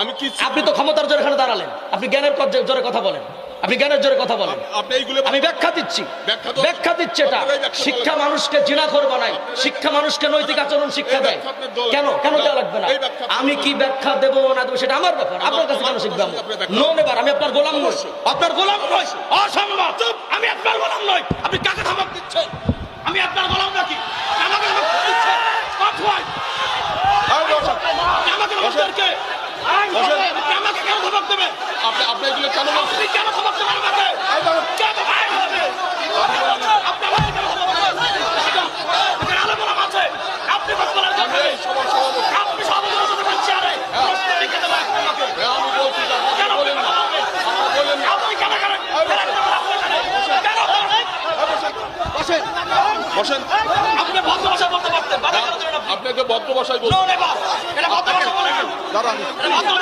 আমি কি আপনি তো ক্ষমতার জোরে এখানে দাঁড়ালেন। আপনি জ্ঞানের জোরে কথা বলেন। আপনি জ্ঞানের জোরে কথা বলেন। আমি ব্যাখ্যা দিচ্ছি। ব্যাখ্যা দিচ্ছে এটা। শিক্ষা। মানুষকে জিনাখোর বানায় শিক্ষা মানুষকে নৈতিক আচরণ শিক্ষা দেয়। কেন? কেন দেওয়া লাগবে না? আমি কি ব্যাখ্যা দেবো না দেবো সেটা আমার ব্যাপার। আপনার কাছে কেন শিখব আমি? নো নেবার। আমি আপনার গোলাম নই। আপনার গোলাম নই। অসম্ভব। আমি আপনার গোলাম নই আপনি কাকে ধমক দিচ্ছেন আমি আপনার গোলাম নাকি আমাকে ধমক দিচ্ছেন পাঠওয়াই এই বসেন। আমাকে ধমক বসেন। দেন কে বসেন। আপনি আমাকে কেন ধমক দেবেন আপনি আপনি এগুলো কেন বলছেন? আপনি কেন ধমক দেবেন আমাকে এই বসেন। কেন ভাই হবে আপনি আমাকে কেন ধমক দেবেন এখানে আলো গোলাম আছে আপনি কথা বলার আমি দরকার এই নেই। সবার সভাপতি আপনি সভাপতির সাথে বলছি আরে প্রশ্ন লিখে দেবো আপনাকে হ্যাঁ, আমি বলছি যে আপনি কেন বলেন না আপনি বলেন না আপনি কেন করেন কেন বসেন বসেন আপনি ভদ্র বলতে পারতেন ভাষায় বলেন দাঁড়ান